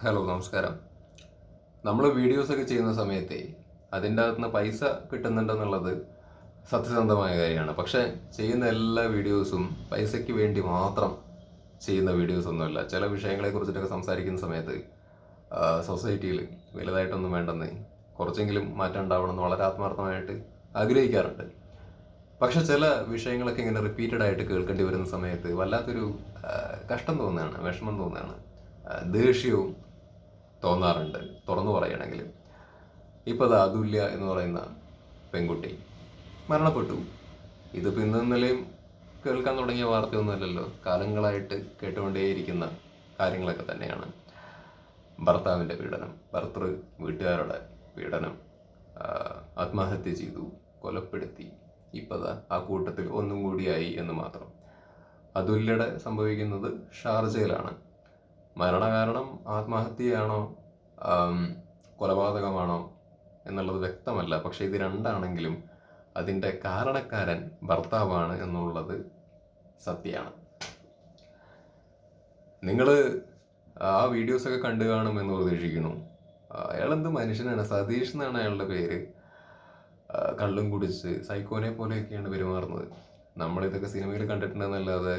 Hello നമസ്കാരം. നമ്മൾ വീഡിയോസൊക്കെ ചെയ്യുന്ന സമയത്തെ അതിന്റെ അകത്തുനിന്ന് പൈസ കിട്ടുന്നുണ്ടെന്നുള്ളത് സത്യസന്ധമായ കാര്യമാണ്. പക്ഷേ ചെയ്യുന്ന എല്ലാ വീഡിയോസും പൈസയ്ക്ക് വേണ്ടി മാത്രം ചെയ്യുന്ന വീഡിയോസ് ഒന്നുമല്ല. ചില വിഷയങ്ങളെ കുറിച്ചിട്ടൊക്കെ സംസാരിക്കുന്ന സമയത്ത് സൊസൈറ്റിയിൽ വലുതായിട്ടൊന്നും വേണ്ടെന്ന് കുറച്ചെങ്കിലും മാറ്റം ഉണ്ടാവണമെന്ന് വളരെ ആത്മാർത്ഥമായിട്ട് ആഗ്രഹിക്കാറുണ്ട്. പക്ഷെ ചില വിഷയങ്ങളൊക്കെ ഇങ്ങനെ റിപ്പീറ്റഡ് ആയിട്ട് കേൾക്കേണ്ടി വരുന്ന സമയത്ത് വല്ലാത്തൊരു കഷ്ടം തോന്നുകയാണ് വിഷമം തോന്നുകയാണ്. ദേഷ്യവും തോന്നാറുണ്ട്. തുറന്നു പറയുകയാണെങ്കിൽ ഇപ്പോൾ അത് അതുല്യ എന്ന് പറയുന്ന പെൺകുട്ടി മരണപ്പെട്ടു. ഇതിപ്പോൾ ഇന്നും കേൾക്കാൻ തുടങ്ങിയ വാർത്തയൊന്നുമല്ലല്ലോ. കാലങ്ങളായിട്ട് കേട്ടുകൊണ്ടേയിരിക്കുന്ന കാര്യങ്ങളൊക്കെ തന്നെയാണ്. ഭർത്താവിന്റെ പീഡനം ഭർത്തൃ വീട്ടുകാരുടെ പീഡനം ആത്മഹത്യ ചെയ്തു കൊലപ്പെടുത്തി. ഇപ്പത ആ കൂട്ടത്തിൽ ഒന്നും കൂടിയായി എന്ന് മാത്രം. അതുല്യയുടെ സംഭവിക്കുന്നത് ഷാർജയിലാണ്. മരണകാരണം ആത്മഹത്യയാണോ? കൊലപാതകമാണോ എന്നുള്ളത് വ്യക്തമല്ല. പക്ഷെ ഇത് രണ്ടാണെങ്കിലും അതിന്റെ കാരണക്കാരൻ ഭർത്താവാണ് എന്നുള്ളത് സത്യമാണ്. നിങ്ങൾ ആ വീഡിയോസൊക്കെ കണ്ടു കാണുമെന്ന് പ്രതീക്ഷിക്കുന്നു. അയാളെന്ത് മനുഷ്യനാണ്? സതീഷ് എന്നാണ് അയാളുടെ പേര്. കള്ളും കുടിച്ച് സൈക്കോനെ പോലെയൊക്കെയാണ് പെരുമാറുന്നത്. നമ്മളിതൊക്കെ സിനിമയിൽ കണ്ടിട്ടുണ്ടെന്നല്ലാതെ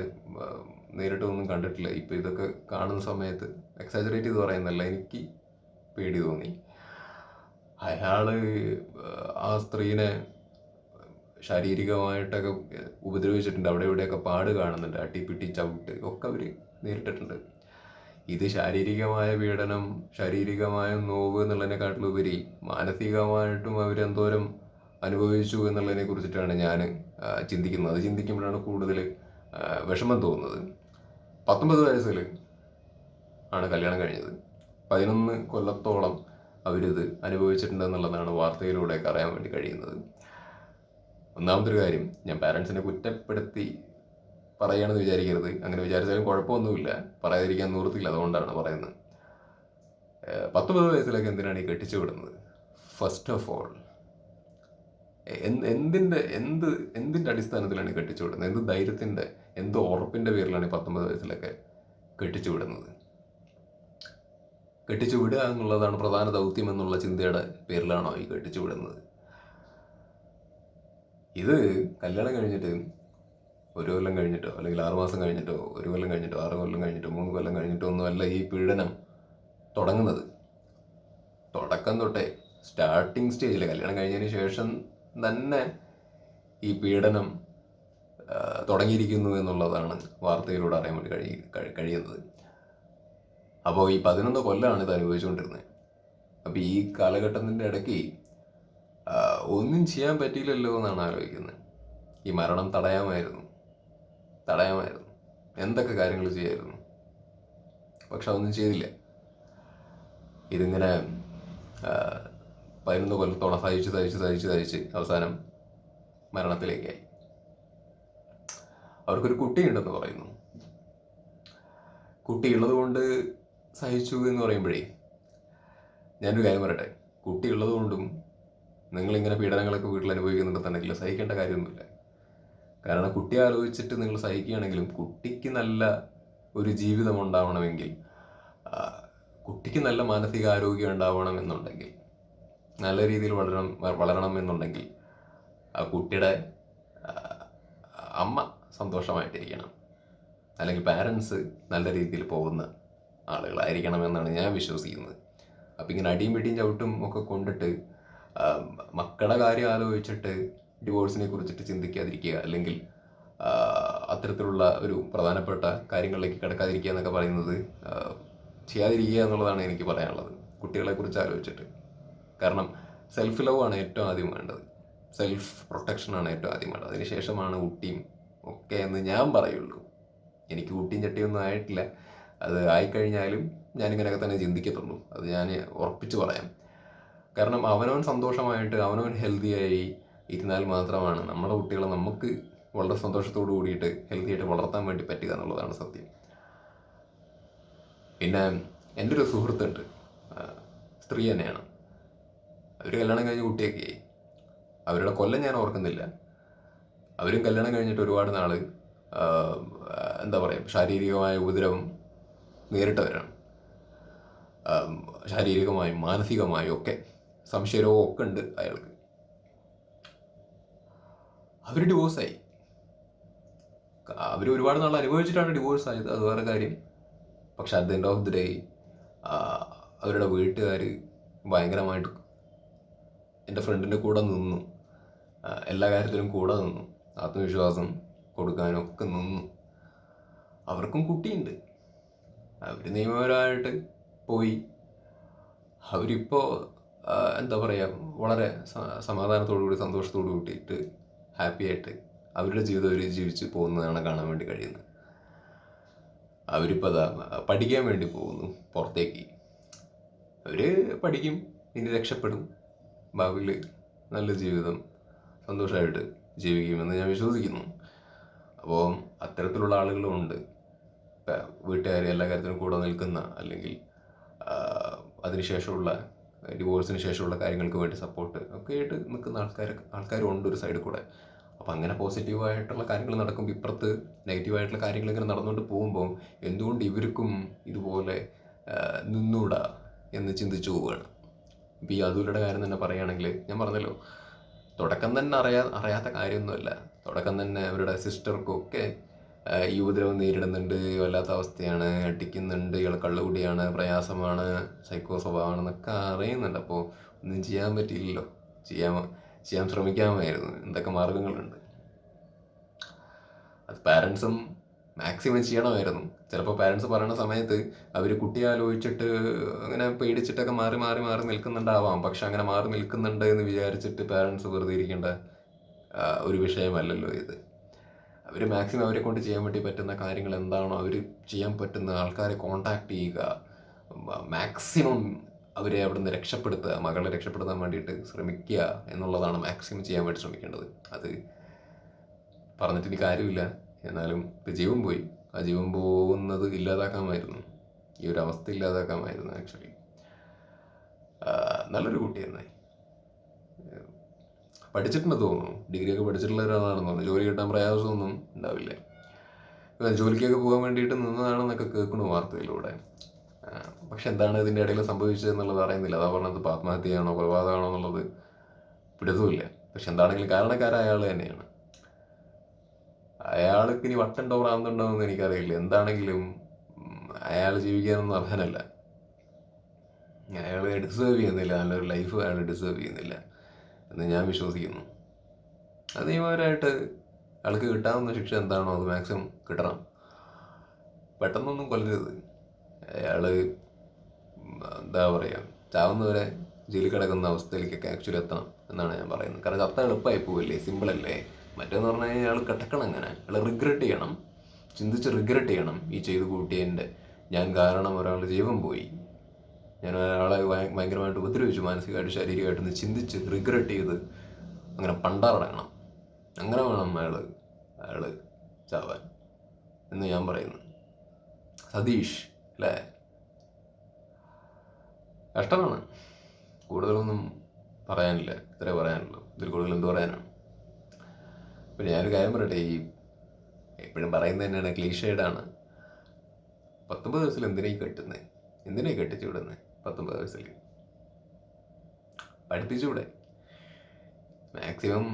നേരിട്ടൊന്നും കണ്ടിട്ടില്ല. ഇപ്പം ഇതൊക്കെ കാണുന്ന സമയത്ത് എക്സാജറേറ്റ് ചെയ്ത് പറയുന്നല്ല എനിക്ക് പേടി തോന്നി. അയാൾ ആ സ്ത്രീനെ ശാരീരികമായിട്ടൊക്കെ ഉപദ്രവിച്ചിട്ടുണ്ട്. അവിടെ ഇവിടെയൊക്കെ പാട് കാണുന്നുണ്ട്. അട്ടിപ്പിട്ടി ചവിട്ട് ഒക്കെ അവർ നേരിട്ടിട്ടുണ്ട്. ഇത് ശാരീരികമായ പീഡനം ശാരീരികമായ നോവ് എന്നുള്ളതിനെക്കാട്ടിലുപരി മാനസികമായിട്ടും അവരെന്തോരം അനുഭവിച്ചു എന്നുള്ളതിനെ കുറിച്ചിട്ടാണ് ഞാൻ ചിന്തിക്കുന്നത്. അത് ചിന്തിക്കുമ്പോഴാണ് കൂടുതൽ വിഷമം തോന്നുന്നത്. പത്തൊമ്പത് വയസ്സിൽ ആണ് കല്യാണം കഴിഞ്ഞത്. പതിനൊന്ന് കൊല്ലത്തോളം അവരിത് അനുഭവിച്ചിട്ടുണ്ട് എന്നുള്ളതാണ് വാർത്തയിലൂടെയൊക്കെ അറിയാൻ വേണ്ടി കഴിയുന്നത്. ഒന്നാമത്തെ കാര്യം ഞാൻ പാരൻസിനെ കുറ്റപ്പെടുത്തി പറയുകയാണെന്ന് വിചാരിക്കരുത്. അങ്ങനെ വിചാരിച്ചാലും കുഴപ്പമൊന്നുമില്ല. പറയാതിരിക്കാൻ നിവൃത്തിയില്ല അതുകൊണ്ടാണ് പറയുന്നത്. പത്തൊമ്പത് വയസ്സിലൊക്കെ എന്തിനാണ് ഈ കെട്ടിച്ചു വിടുന്നത്? ഫസ്റ്റ് ഓഫ് ഓൾ എന്തിന്റെ എന്ത് എന്തിന്റെ അടിസ്ഥാനത്തിലാണ് കെട്ടിച്ചു വിടുന്നത്? എന്ത് ധൈര്യത്തിന്റെ എന്ത് ഉറപ്പിന്റെ പേരിലാണ് ഈ പത്തൊമ്പത് വയസ്സിലൊക്കെ കെട്ടിച്ചു വിടുന്നത്? കെട്ടിച്ചു വിടുക എന്നുള്ളതാണ് പ്രധാന ദൗത്യം എന്നുള്ള ചിന്തയുടെ പേരിലാണോ ഈ കെട്ടിച്ചു വിടുന്നത്? ഇത് കല്യാണം കഴിഞ്ഞിട്ട് ഒരു കൊല്ലം കഴിഞ്ഞിട്ടോ അല്ലെങ്കിൽ ആറ് മാസം കഴിഞ്ഞിട്ടോ ഒരു കൊല്ലം കഴിഞ്ഞിട്ടോ ആറ് കൊല്ലം കഴിഞ്ഞിട്ടോ മൂന്ന് കൊല്ലം കഴിഞ്ഞിട്ടോ ഒന്നുമല്ല ഈ പീഡനം തുടങ്ങുന്നത്. തുടക്കം തൊട്ടേ സ്റ്റാർട്ടിങ് സ്റ്റേജിൽ കല്യാണം കഴിഞ്ഞതിന് ശേഷം തന്നെ ഈ പീഡനം തുടങ്ങിയിരിക്കുന്നു എന്നുള്ളതാണ് വാർത്തയിലൂടെ അറിയാൻ വേണ്ടി കഴി കഴി- കഴിയുന്നത്. അപ്പോൾ ഈ പതിനൊന്ന് കൊല്ലമാണ് ഇത് അനുഭവിച്ചുകൊണ്ടിരുന്നത്. അപ്പോൾ ഈ കാലഘട്ടത്തിന്റെ ഇടയ്ക്ക് ഒന്നും ചെയ്യാൻ പറ്റിയില്ലല്ലോ എന്നാണ് ആലോചിക്കുന്നത്. ഈ മരണം തടയാമായിരുന്നു. തടയാമായിരുന്നു. എന്തൊക്കെ കാര്യങ്ങൾ ചെയ്യായിരുന്നു? പക്ഷെ അതൊന്നും ചെയ്തില്ല. ഇതിങ്ങനെ പതിനൊന്ന് കൊല്ലത്തോളം സഹിച്ച് സഹിച്ച് സഹിച്ച് സഹിച്ച് അവസാനം മരണത്തിലേക്കായി അവർക്കൊരു കുട്ടിയുണ്ടെന്ന് പറയുന്നു. കുട്ടിയുള്ളത് കൊണ്ട് സഹിച്ചു എന്ന് പറയുമ്പോഴേ ഞാനൊരു കാര്യം പറയട്ടെ. കുട്ടിയുള്ളത് കൊണ്ടും നിങ്ങളിങ്ങനെ പീഡനങ്ങളൊക്കെ വീട്ടിൽ അനുഭവിക്കുന്നുണ്ടെന്നുണ്ടെങ്കിൽ സഹിക്കേണ്ട കാര്യമൊന്നുമില്ല. കാരണം കുട്ടിയെ ആലോചിച്ചിട്ട് നിങ്ങൾ സഹിക്കുകയാണെങ്കിലും കുട്ടിക്ക് നല്ല ഒരു ജീവിതം ഉണ്ടാവണമെങ്കിൽ കുട്ടിക്ക് നല്ല മാനസികാരോഗ്യം ഉണ്ടാവണം എന്നുണ്ടെങ്കിൽ നല്ല രീതിയിൽ വളരണം വളരണം എന്നുണ്ടെങ്കിൽ ആ കുട്ടിയുടെ അമ്മ സന്തോഷമായിട്ടിരിക്കണം. അല്ലെങ്കിൽ പാരൻസ് നല്ല രീതിയിൽ പോകുന്ന ആളുകളായിരിക്കണം എന്നാണ് ഞാൻ വിശ്വസിക്കുന്നത്. അപ്പം ഇങ്ങനെ അടിയും പിടിയും ചവിട്ടും ഒക്കെ കൊണ്ടിട്ട് മക്കളുടെ കാര്യം ആലോചിച്ചിട്ട് ഡിവോഴ്സിനെ കുറിച്ചിട്ട് ചിന്തിക്കാതിരിക്കുക അല്ലെങ്കിൽ അത്തരത്തിലുള്ള ഒരു പ്രധാനപ്പെട്ട കാര്യങ്ങളിലേക്ക് കിടക്കാതിരിക്കുക എന്നൊക്കെ പറയുന്നത് ചെയ്യാതിരിക്കുക എന്നുള്ളതാണ് എനിക്ക് പറയാനുള്ളത് കുട്ടികളെ കുറിച്ച് ആലോചിച്ചിട്ട്. കാരണം സെൽഫ് ലവ് ആണ് ഏറ്റവും ആദ്യം വേണ്ടത്. സെൽഫ് പ്രൊട്ടക്ഷനാണ് ഏറ്റവും ആദ്യം വേണ്ടത്. അതിനുശേഷമാണ് ഊട്ടിയും ഒക്കെ എന്ന് ഞാൻ പറയുള്ളൂ. എനിക്ക് ഊട്ടിയും ചട്ടിയൊന്നും ആയിട്ടില്ല. അത് ആയിക്കഴിഞ്ഞാലും ഞാനിങ്ങനെയൊക്കെ തന്നെ ചിന്തിക്കത്തുള്ളൂ. അത് ഞാൻ ഉറപ്പിച്ച് പറയാം. കാരണം അവനവൻ സന്തോഷമായിട്ട് അവനവൻ ഹെൽത്തിയായി ഇരുന്നാൽ മാത്രമാണ് നമ്മുടെ കുട്ടികളെ നമുക്ക് വളരെ സന്തോഷത്തോടു കൂടിയിട്ട് ഹെൽത്തി ആയിട്ട് വളർത്താൻ വേണ്ടി പറ്റുക എന്നുള്ളതാണ് സത്യം. പിന്നെ എന്റെ ഒരു സുഹൃത്തുണ്ട്. സ്ത്രീ തന്നെയാണ്. അവർ കല്യാണം കഴിഞ്ഞ കുട്ടിയൊക്കെ അവരുടെ കൊല്ലം ഞാൻ ഓർക്കുന്നില്ല. അവരും കല്യാണം കഴിഞ്ഞിട്ട് ഒരുപാട് നാൾ എന്താ പറയുക ശാരീരികമായ ഉപദ്രവം നേരിട്ടവരാണ്. ശാരീരികമായും മാനസികമായും ഒക്കെ സംശയരോഗം ഒക്കെ ഉണ്ട് അയാൾക്ക്. അവർ ഡിവോഴ്സായി അവർ ഒരുപാട് നാൾ അനുഭവിച്ചിട്ടാണ് ഡിവോഴ്സ് ആയത് അത് വേറെ കാര്യം. പക്ഷെ at the end of the day അവരുടെ വീട്ടുകാർ ഭയങ്കരമായിട്ട് എന്റെ ഫ്രണ്ടിന്റെ കൂടെ നിന്നു. എല്ലാ കാര്യത്തിലും കൂടെ നിന്നു. ആത്മവിശ്വാസം കൊടുക്കാനൊക്കെ നിന്നു. അവർക്കും കുട്ടിയുണ്ട്. അവർ നിയമപരമായിട്ട് പോയി. അവരിപ്പോൾ എന്താ പറയുക വളരെ സമാധാനത്തോടു കൂടി സന്തോഷത്തോടു കൂട്ടിയിട്ട് ഹാപ്പി ആയിട്ട് അവരുടെ ജീവിതം അവർ ജീവിച്ച് പോകുന്നതാണ് കാണാൻ വേണ്ടി കഴിയുന്നത്. അവരിപ്പോൾ അതാ പഠിക്കാൻ വേണ്ടി പോകുന്നു പുറത്തേക്ക്. അവർ പഠിക്കും ഇനി രക്ഷപ്പെടും. ഭാവിയിൽ നല്ല ജീവിതം സന്തോഷമായിട്ട് ജീവിക്കുമെന്ന് ഞാൻ വിശ്വസിക്കുന്നു. അപ്പോൾ അത്തരത്തിലുള്ള ആളുകളും ഉണ്ട്. വീട്ടുകാർ എല്ലാ കാര്യത്തിനും കൂടെ നിൽക്കുന്ന അല്ലെങ്കിൽ അതിനുശേഷമുള്ള ഡിവോഴ്സിന് ശേഷമുള്ള കാര്യങ്ങൾക്ക് വേണ്ടി സപ്പോർട്ട് ഒക്കെ ആയിട്ട് നിൽക്കുന്ന ആൾക്കാർ ആൾക്കാരും ഉണ്ട് ഒരു സൈഡിൽ കൂടെ. അപ്പം അങ്ങനെ പോസിറ്റീവായിട്ടുള്ള കാര്യങ്ങൾ നടക്കുമ്പോൾ ഇപ്പുറത്ത് നെഗറ്റീവായിട്ടുള്ള കാര്യങ്ങൾ ഇങ്ങനെ നടന്നുകൊണ്ട് പോകുമ്പോൾ എന്തുകൊണ്ട് ഇവർക്കും ഇതുപോലെ നിന്നൂടാ എന്ന് ചിന്തിച്ചു പോവുകയാണ്. ഇപ്പം ഈ അതുലയുടെ കാര്യം തന്നെ പറയുകയാണെങ്കിൽ ഞാൻ പറഞ്ഞല്ലോ തുടക്കം തന്നെ അറിയാ അറിയാത്ത കാര്യമൊന്നുമല്ല. തുടക്കം തന്നെ അവരുടെ സിസ്റ്റർക്കൊക്കെ ഈ ഉപദ്രവം നേരിടുന്നുണ്ട് വല്ലാത്ത അവസ്ഥയാണ് അടിക്കുന്നുണ്ട് ഇയാൾ കള്ളുകുടിയാണ് പ്രയാസമാണ് സൈക്കോ സ്വഭാവമാണ് എന്നൊക്കെ അറിയുന്നുണ്ട്. അപ്പോൾ ഒന്നും ചെയ്യാൻ പറ്റിയില്ലല്ലോ. ചെയ്യാൻ ചെയ്യാൻ ശ്രമിക്കാമായിരുന്നു. എന്തൊക്കെ മാർഗങ്ങളുണ്ട്? അത് പാരൻസും മാക്സിമം ചെയ്യണമായിരുന്നു. ചിലപ്പോൾ പാരൻസ് പറയുന്ന സമയത്ത് അവർ കുട്ടിയെ ആലോചിച്ചിട്ട് അങ്ങനെ പേടിച്ചിട്ടൊക്കെ മാറി മാറി മാറി നിൽക്കുന്നുണ്ടാവാം. പക്ഷെ അങ്ങനെ മാറി നിൽക്കുന്നുണ്ട് എന്ന് വിചാരിച്ചിട്ട് പാരൻസ് വെറുതെ ഇരിക്കേണ്ട ഒരു വിഷയമല്ലല്ലോ ഇത്. അവർ മാക്സിമം അവരെ കൊണ്ട് ചെയ്യാൻ വേണ്ടി പറ്റുന്ന കാര്യങ്ങൾ എന്താണോ അവർ ചെയ്യാൻ പറ്റുന്ന ആൾക്കാരെ കോണ്ടാക്ട് ചെയ്യുക. മാക്സിമം അവരെ അവിടെ നിന്ന് രക്ഷപ്പെടുത്തുക മകളെ രക്ഷപ്പെടുത്താൻ വേണ്ടിയിട്ട് ശ്രമിക്കുക എന്നുള്ളതാണ് മാക്സിമം ചെയ്യാൻ വേണ്ടി ശ്രമിക്കേണ്ടത്. അത് പറഞ്ഞിട്ട് ഇനി കാര്യമില്ല. എന്നാലും ജീവൻ പോയി. ആ ജീവൻ പോകുന്നത് ഇല്ലാതാക്കാമായിരുന്നു. ഈ ഒരു അവസ്ഥ ഇല്ലാതാക്കാമായിരുന്നു ആക്ച്വലി നല്ലൊരു കുട്ടിയായിരുന്നേ പഠിച്ചിട്ടുണ്ടെന്ന് തോന്നുന്നു. ഡിഗ്രി ഒക്കെ പഠിച്ചിട്ടുള്ള ഒരാളാണെന്ന് തോന്നുന്നു. ജോലി കിട്ടാൻ പ്രയാസമൊന്നും ഉണ്ടാവില്ല. ജോലിക്കൊക്കെ പോകാൻ വേണ്ടിയിട്ട് നിന്നതാണെന്നൊക്കെ കേൾക്കണു വാർത്തയിലൂടെ. പക്ഷെ എന്താണ് ഇതിന്റെ ഇടയിൽ സംഭവിച്ചത് എന്നുള്ളത് അറിയുന്നില്ല. അതാ പറഞ്ഞത് ആത്മഹത്യയാണോ കൊലപാതകമാണോ എന്നുള്ളത് പിടുത്തമില്ല പക്ഷെ എന്താണെങ്കിലും കാരണക്കാരായ ആൾ തന്നെയാണ്. അയാൾക്ക് ഇനി വട്ടുണ്ടോ ഭ്രാന്തുണ്ടോ എന്ന് എനിക്കറിയില്ല. എന്താണെങ്കിലും അയാൾ ജീവിക്കാനൊന്നും അർഹനല്ല. അയാൾ ഡിസേർവ് ചെയ്യുന്നില്ല. നല്ലൊരു ലൈഫ് അയാൾ ഡിസേർവ് ചെയ്യുന്നില്ല എന്ന് ഞാൻ വിശ്വസിക്കുന്നു. അത് നിയമപരമായിട്ട് അയാൾക്ക് കിട്ടാവുന്ന ശിക്ഷ എന്താണോ അത് മാക്സിമം കിട്ടണം. പെട്ടെന്നൊന്നും കൊല്ലരുത്. അയാൾ എന്താ പറയുക ചാവുന്നവരെ ജയിലിൽ കിടക്കുന്ന അവസ്ഥയിലേക്കൊക്കെ ആക്ച്വലി എത്തണം എന്നാണ് ഞാൻ പറയുന്നത്. കാരണം ചത്ത എളുപ്പമായി പോവില്ലേ? സിമ്പിളല്ലേ മറ്റേന്ന് പറഞ്ഞു കഴിഞ്ഞാൽ അയാൾ കിടക്കണം അങ്ങനെ. അയാൾ റിഗ്രറ്റ് ചെയ്യണം. ചിന്തിച്ച് റിഗ്രറ്റ് ചെയ്യണം ഈ ചെയ്ത് കൂട്ടിയതിന്റെ ഞാൻ കാരണം ഒരാളുടെ ജീവൻ പോയി. ഞാൻ ഒരാളെ ഭയ- ഭയങ്കരമായിട്ട് ഉപദ്രവിച്ചു. മാനസികമായിട്ട് ശാരീരികമായിട്ട് ചിന്തിച്ച് റിഗ്രറ്റ് ചെയ്ത് അങ്ങനെ പണ്ടാറടങ്ങണം. അങ്ങനെ വേണം അയാൾ അയാൾ ചാവാൻ എന്ന് ഞാൻ പറയുന്നു. സതീഷ് അല്ലേ? കഷ്ടമാണ്. കൂടുതലൊന്നും പറയാനില്ല. ഇത്രേ പറയാനുള്ളൂ. ഇതിൽ കൂടുതൽ എന്ത് പറയാനാണ്? പിന്നെ ഞാനൊരു കാര്യം പറയട്ടെ ഈ എപ്പോഴും പറയുന്നത് തന്നെയാണ് ക്ലീഷേഡാണ് പത്തൊമ്പത് വയസ്സിൽ എന്തിനായി കെട്ടുന്നത് എന്തിനാ ഈ കെട്ടിച്ചു വിടുന്നത് പത്തൊമ്പത് വയസ്സിൽ? പഠിപ്പിച്ചുകൂടെ മാക്സിമം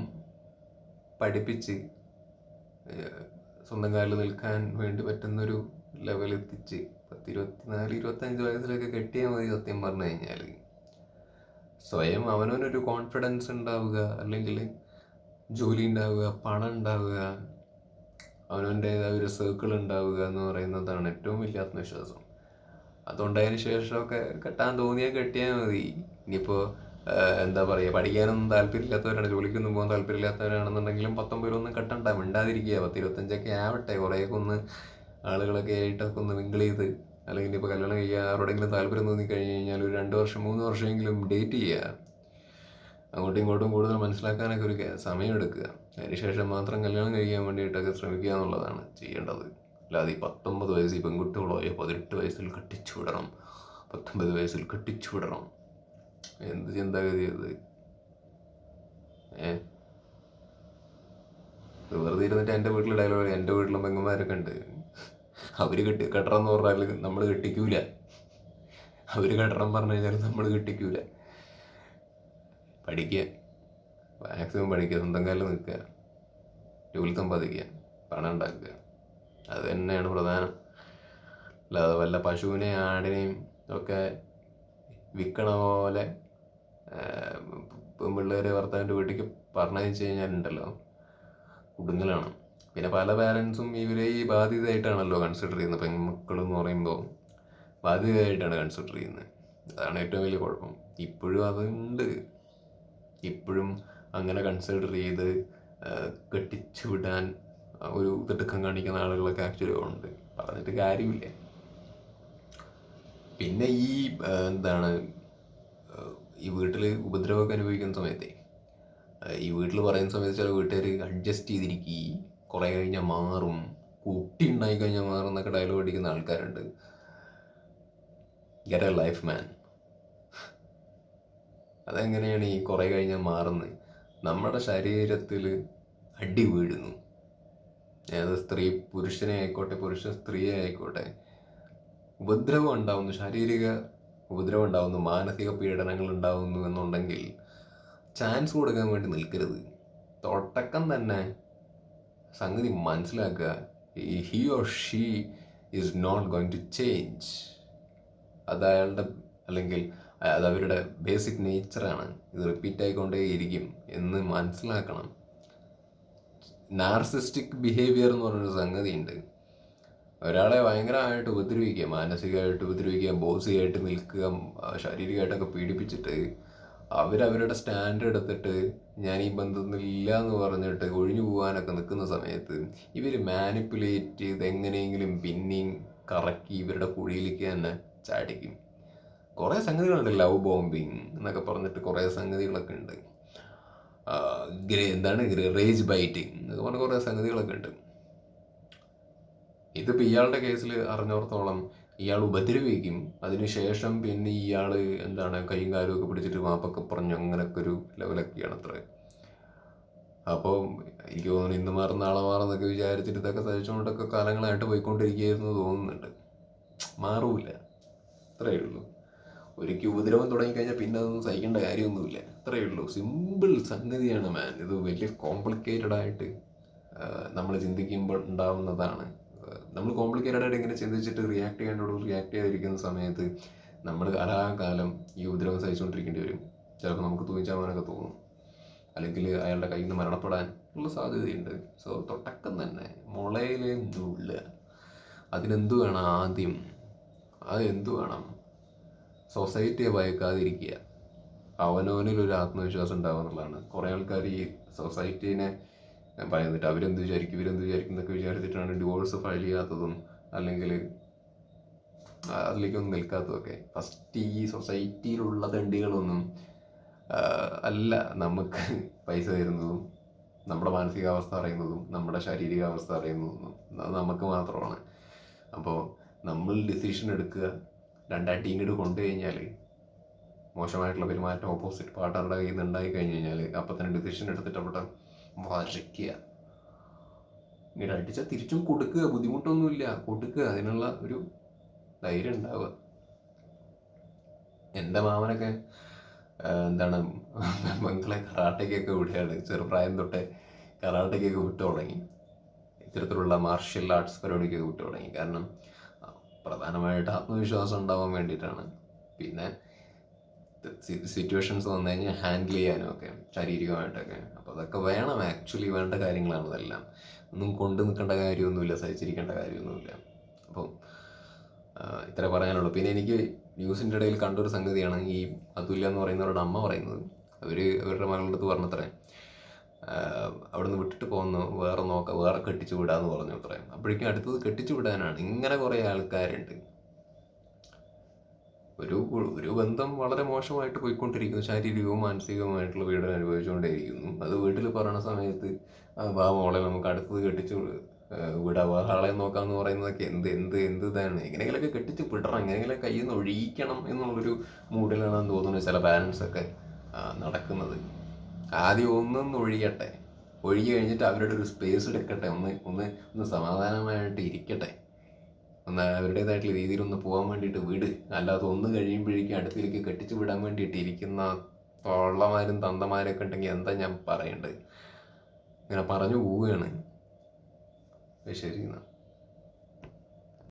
പഠിപ്പിച്ച് സ്വന്തം കാലിൽ നിൽക്കാൻ വേണ്ടി പറ്റുന്നൊരു ലെവലെത്തിച്ച് പത്ത് ഇരുപത്തിനാല് ഇരുപത്തഞ്ച് വയസ്സിലൊക്കെ കെട്ടിയാൽ മതി സത്യം പറഞ്ഞു കഴിഞ്ഞാൽ സ്വയം അവനവനൊരു കോൺഫിഡൻസ് ഉണ്ടാവുക അല്ലെങ്കിൽ ജോലി ഉണ്ടാവുക പണം ഉണ്ടാവുക അവനവന്റേതായ ഒരു സർക്കിൾ ഉണ്ടാവുക എന്ന് പറയുന്നതാണ് ഏറ്റവും വലിയ ആത്മവിശ്വാസം. അതുകൊണ്ടതിന് ശേഷമൊക്കെ കെട്ടാൻ തോന്നിയാൽ കെട്ടിയാൽ മതി. ഇനിയിപ്പോൾ എന്താ പറയുക പഠിക്കാനൊന്നും താല്പര്യമില്ലാത്തവരാണ് ജോലിക്കൊന്നും പോകാൻ താല്പര്യമില്ലാത്തവരാണെന്നുണ്ടെങ്കിലും പത്തൊമ്പതിലൊന്നും കെട്ടണ്ട മിണ്ടാതിരിക്കുക. പത്ത് ഇരുപത്തഞ്ചൊക്കെ ആവട്ടെ കുറേയൊക്കെ ഒന്ന് ആളുകളൊക്കെ ആയിട്ടൊക്കെ ഒന്ന് മിങ്കിൾ ചെയ്ത് അല്ലെങ്കിൽ ഇപ്പോൾ കല്യാണം കഴിയുക ആരോടെങ്കിലും താല്പര്യം തോന്നി കഴിഞ്ഞ് കഴിഞ്ഞാൽ ഒരു രണ്ട് വർഷം മൂന്ന് വർഷമെങ്കിലും ഡേറ്റ് ചെയ്യുക. അങ്ങോട്ടും ഇങ്ങോട്ടും കൂടുതൽ മനസ്സിലാക്കാനൊക്കെ ഒരു ക- സമയമെടുക്കുക. അതിനുശേഷം മാത്രം കല്യാണം കഴിക്കാൻ വേണ്ടിയിട്ടൊക്കെ ശ്രമിക്കുക എന്നുള്ളതാണ് ചെയ്യേണ്ടത്. അല്ലാതെ ഈ പത്തൊമ്പത് പെൺകുട്ടികളോ ഈ പതിനെട്ട് വയസ്സിൽ കെട്ടിച്ചു വിടണം പത്തൊമ്പത് വയസ്സിൽ കെട്ടിച്ചു വിടണം എന്ത് ചിന്താഗതി അത് ഏ? വെറുതെ ഇരുന്നിട്ട് എന്റെ വീട്ടിൽ ഡയലോഗ് എന്റെ വീട്ടിലും പെങ്ങന്മാരൊക്കെ ഉണ്ട്. അവർ കെട്ടി കെട്ടണം എന്ന് പറഞ്ഞാൽ നമ്മൾ കെട്ടിക്കൂല. അവർ കെട്ടണം പറഞ്ഞു കഴിഞ്ഞാൽ നമ്മൾ കിട്ടിക്കൂല. പഠിക്കുക. മാക്സിമം പഠിക്കുക. സ്വന്തം കാലിൽ നിൽക്കുക. ജോലി സമ്പാദിക്കുക. പണം ഉണ്ടാക്കുക. അത് തന്നെയാണ് പ്രധാനം. അല്ലാതെ വല്ല പശുവിനെയും ആടിനെയും ഒക്കെ വിൽക്കണ പോലെ പെൺപിള്ളേരെ ഭർത്താവിന്റെ വീട്ടിലേക്ക് പറഞ്ഞയച്ചു കഴിഞ്ഞാലുണ്ടല്ലോ കുടുങ്ങലാണ്. പിന്നെ പല പാരൻസും ഇവരെ ഈ ബാധിതയായിട്ടാണല്ലോ കൺസിഡർ ചെയ്യുന്നത്. പെൺമക്കൾ എന്ന് പറയുമ്പോൾ ബാധിതയായിട്ടാണ് കൺസിഡർ ചെയ്യുന്നത്. അതാണ് ഏറ്റവും വലിയ കുഴപ്പം. ഇപ്പോഴും അതുണ്ട്. ഇപ്പോഴും അങ്ങനെ കൺസിഡർ ചെയ്ത് കെട്ടിച്ചു വിടാൻ ഒരു തിടുക്കം കാണിക്കുന്ന ആളുകളൊക്കെ ആക്ച്വലി ഉണ്ട്. പറഞ്ഞിട്ട് കാര്യമില്ല. പിന്നെ ഈ എന്താണ് ഈ വീട്ടിൽ ഉപദ്രവമൊക്കെ അനുഭവിക്കുന്ന സമയത്തെ ഈ വീട്ടിൽ പറയുന്ന സമയത്ത് ചില വീട്ടുകാർ അഡ്ജസ്റ്റ് ചെയ്തിരിക്കുക കുറേ കഴിഞ്ഞാൽ മാറും കുട്ടി ഉണ്ടായി കഴിഞ്ഞാൽ മാറും എന്നൊക്കെ ഡയലോഗ് അടിക്കുന്ന ആൾക്കാരുണ്ട്. ഗെറ്റ് എ ലൈഫ് മാൻ അതെങ്ങനെയാണ് ഈ കുറേ കഴിഞ്ഞാൽ മാറുന്നത്? നമ്മുടെ ശരീരത്തിൽ അടി വീഴുന്നു. ഏത് സ്ത്രീ പുരുഷനെ ആയിക്കോട്ടെ പുരുഷ സ്ത്രീയെ ആയിക്കോട്ടെ ഉപദ്രവം ഉണ്ടാവുന്നു. ശാരീരിക ഉപദ്രവം ഉണ്ടാവുന്നു. മാനസിക പീഡനങ്ങൾ ഉണ്ടാവുന്നു എന്നുണ്ടെങ്കിൽ ചാൻസ് കൊടുക്കാൻ വേണ്ടി നിൽക്കരുത്. തൊട്ടക്കം തന്നെ സംഗതി മനസ്സിലാക്കുക. ഈ he or she is not going to change അത് അയാളുടെ അല്ലെങ്കിൽ അത് അവരുടെ ബേസിക് നേച്ചറാണ് ഇത് റിപ്പീറ്റ് ആയിക്കൊണ്ടേയിരിക്കും എന്ന് മനസ്സിലാക്കണം. നാർസിസ്റ്റിക് ബിഹേവിയർ എന്ന് പറഞ്ഞൊരു സംഗതി ഉണ്ട് ഒരാളെ ഭയങ്കരമായിട്ട് ഉപദ്രവിക്കുക മാനസികമായിട്ട് ഉപദ്രവിക്കുക ബോസിയായിട്ട് നിൽക്കുക ശാരീരികമായിട്ടൊക്കെ പീഡിപ്പിച്ചിട്ട് അവരവരുടെ സ്റ്റാൻഡേർഡ് എടുത്തിട്ട് ഞാൻ ഈ ബന്ധത്തിലില്ല എന്ന് പറഞ്ഞിട്ട് ഒഴിഞ്ഞു പോകാനൊക്കെ നിൽക്കുന്ന സമയത്ത് ഇവർ മാനിപ്പുലേറ്റ് ചെയ്ത് എങ്ങനെയെങ്കിലും പിന്നെയും കറക്കി ഇവരുടെ കുഴിയിലേക്ക് തന്നെ ചാടിക്കും. കുറേ സംഗതികളുണ്ട് ലവ് ബോംബിങ് എന്നൊക്കെ പറഞ്ഞിട്ട് കുറേ സംഗതികളൊക്കെ ഉണ്ട്. ഗ്രേ എന്താണ് റേജ് ബൈറ്റിംഗ് എന്നൊക്കെ പറഞ്ഞ കുറേ സംഗതികളൊക്കെ ഉണ്ട്. ഇതിപ്പോൾ ഇയാളുടെ കേസിൽ അറിഞ്ഞോർത്തോളം ഇയാൾ ഉപദ്രവിക്കും. അതിനുശേഷം പിന്നെ ഇയാൾ എന്താണ് കൈയും കാലും ഒക്കെ പിടിച്ചിട്ട് മാപ്പൊക്കെ പറഞ്ഞു അങ്ങനൊക്കെ ഒരു ലെവലൊക്കെയാണ് അത്ര. അപ്പോൾ എനിക്ക് തോന്നുന്നു ഇന്ന് മാറും നാളെ മാറുന്നൊക്കെ വിചാരിച്ചിട്ട് ഇതൊക്കെ സഹിച്ചുകൊണ്ടൊക്കെ കാലങ്ങളായിട്ട് പോയിക്കൊണ്ടിരിക്കുകയായിരുന്നു തോന്നുന്നുണ്ട്. മാറൂല. അത്രയേ ഉള്ളൂ. ഒരിക്കൽ ഉപദ്രവം തുടങ്ങിക്കഴിഞ്ഞാൽ പിന്നെ അതൊന്നും സഹിക്കേണ്ട കാര്യമൊന്നുമില്ല. അത്രയേ ഉള്ളൂ. സിമ്പിൾ സംഗതിയാണ് മാൻ ഇത് വലിയ കോംപ്ലിക്കേറ്റഡ് ആയിട്ട് നമ്മൾ ചിന്തിക്കുമ്പോൾ ഉണ്ടാവുന്നതാണ്. നമ്മൾ കോംപ്ലിക്കേറ്റഡ് ആയിട്ട് ഇങ്ങനെ ചിന്തിച്ചിട്ട് റിയാക്ട് ചെയ്യേണ്ടോട് റിയാക്ട് ചെയ്തിരിക്കുന്ന സമയത്ത് നമ്മൾ കാലാകാലം ഈ ഉപദ്രവം സഹിച്ചുകൊണ്ടിരിക്കേണ്ടി വരും. ചിലപ്പോൾ നമുക്ക് തൂങ്ങിച്ചാവാനൊക്കെ തോന്നും. അല്ലെങ്കിൽ അയാളുടെ കയ്യിൽ നിന്ന് മരണപ്പെടാൻ ഉള്ള സാധ്യതയുണ്ട്. സോ തൊട്ടക്കം തന്നെ. മുളയിലെ നുള്ളുക അതിനെന്തു വേണം ആദ്യം? അത് എന്തു വേണം? സൊസൈറ്റിയെ ഭയക്കാതിരിക്കുക. അവനവനിൽ ഒരു ആത്മവിശ്വാസം ഉണ്ടാവുക എന്നുള്ളതാണ്. കുറേ ആൾക്കാർ ഈ സൊസൈറ്റീനെ പറയുന്നിട്ട് അവരെന്ത് വിചാരിക്കും ഇവരെന്ത് വിചാരിക്കും എന്നൊക്കെ വിചാരിച്ചിട്ടാണ് ഡിവോഴ്സ് ഫയൽ ചെയ്യാത്തതും അല്ലെങ്കിൽ അതിലേക്കൊന്നും നിൽക്കാത്തതൊക്കെ ഫസ്റ്റ് ഈ സൊസൈറ്റിയിലുള്ള തണ്ടികളൊന്നും അല്ല നമുക്ക് പൈസ തരുന്നതും നമ്മുടെ മാനസികാവസ്ഥ അറിയുന്നതും നമ്മുടെ ശാരീരികാവസ്ഥ അറിയുന്നതും നമുക്ക് മാത്രമാണ്. അപ്പോൾ നമ്മൾ ഡിസിഷൻ എടുക്കുക രണ്ടാട്ടി ഇങ്ങോട്ട് കൊണ്ടു കഴിഞ്ഞാൽ മോശമായിട്ടുള്ള പെരുമാറ്റം ഓപ്പോസിറ്റ് പാർട്ടറുടെ കയ്യിൽ നിന്ന് ഉണ്ടായി കഴിഞ്ഞ് കഴിഞ്ഞാൽ അപ്പം തന്നെ ഡിസിഷൻ എടുത്തിട്ട് അവിടെ വരയ്ക്കുക. ഇങ്ങനെ അടിച്ചാൽ തിരിച്ചും കൊടുക്കുക ബുദ്ധിമുട്ടൊന്നുമില്ല. കൊടുക്കുക അതിനുള്ള ഒരു ധൈര്യം ഉണ്ടാവുക. എന്റെ മാമനൊക്കെ എന്താണ് മക്കളെ കറാട്ടയ്ക്കൊക്കെ വിടുകയാണ്. ചെറുപ്രായം തൊട്ടേ കറാട്ടയ്ക്കൊക്കെ വിട്ടു തുടങ്ങി. ഇത്തരത്തിലുള്ള മാർഷ്യൽ ആർട്സ് പരിപാടിക്കൊക്കെ വിട്ടു തുടങ്ങി. കാരണം പ്രധാനമായിട്ട് ആത്മവിശ്വാസം ഉണ്ടാവാൻ വേണ്ടിയിട്ടാണ്. പിന്നെ സിറ്റുവേഷൻസ് വന്നു കഴിഞ്ഞാൽ ഹാൻഡിൽ ചെയ്യാനും ഒക്കെ ശാരീരികമായിട്ടൊക്കെ. അപ്പോൾ അതൊക്കെ വേണം. ആക്ച്വലി വേണ്ട കാര്യങ്ങളാണ് ഇതെല്ലാം. ഒന്നും കൊണ്ടു നിൽക്കേണ്ട കാര്യമൊന്നുമില്ല സഹിച്ചിരിക്കേണ്ട കാര്യമൊന്നുമില്ല. അപ്പോൾ ഇത്ര പറയാനുള്ളൂ. പിന്നെ എനിക്ക് ന്യൂസിന്റെ ഇടയിൽ കണ്ടൊരു സംഗതിയാണ് ഈ അതുല്യ എന്ന് പറയുന്നവരുടെ അമ്മ പറയുന്നത്. അവർ അവരുടെ മകളുടെ അടുത്ത് പറഞ്ഞത്രേ അവിടെ നിന്ന് വിട്ടിട്ട് പോകുന്നു വേറെ നോക്കാം വേറെ കെട്ടിച്ചു വിടാന്ന് പറഞ്ഞു അത്രേ അപ്പോഴേക്കും അടുത്തത് കെട്ടിച്ചു വിടാനാണ്. ഇങ്ങനെ കുറേ ആൾക്കാരുണ്ട്. ഒരു ഒരു ബന്ധം വളരെ മോശമായിട്ട് പോയിക്കൊണ്ടിരിക്കുന്നു. ശാരീരികവും മാനസികവുമായിട്ടുള്ള പീഡനം അനുഭവിച്ചുകൊണ്ടേയിരിക്കുന്നു. അത് വീട്ടിൽ പറയുന്ന സമയത്ത് വാ മോളെ നമുക്ക് അടുത്തത് കെട്ടിച്ചു വിടാം. വേറെ ആളെ നോക്കാന്ന് പറയുന്നതൊക്കെ എന്ത് എന്ത് എന്ത് ഇതാണ്? എങ്ങനെയെങ്കിലൊക്കെ കെട്ടിച്ച് വിടണം. എങ്ങനെയെങ്കിലും കയ്യിൽ നിന്ന് ഒഴിയിക്കണം എന്നുള്ളൊരു മൂഡിലാണ് തോന്നുന്നത് ചില പാരൻസ് ഒക്കെ നടക്കുന്നത്. ആദ്യം ഒന്നൊന്ന് ഒഴിയട്ടെ. ഒഴുകി കഴിഞ്ഞിട്ട് അവരുടെ ഒരു സ്പേസ് എടുക്കട്ടെ. ഒന്ന് ഒന്ന് ഒന്ന് സമാധാനമായിട്ട് ഇരിക്കട്ടെ. ഒന്ന് അവരുടേതായിട്ടുള്ള രീതിയിൽ ഒന്ന് പോകാൻ വേണ്ടിയിട്ട് വിട്. അല്ലാതെ ഒന്ന് കഴിയുമ്പോഴേക്കും അടുത്തിലേക്ക് കെട്ടിച്ചു വിടാൻ വേണ്ടിയിട്ട് ഇരിക്കുന്ന തൊള്ളമാരും തന്തമാരൊക്കെ ഉണ്ടെങ്കിൽ എന്താ ഞാൻ പറയേണ്ടത്? ഇങ്ങനെ പറഞ്ഞു പോവുകയാണ്. ശരി എന്നാൽ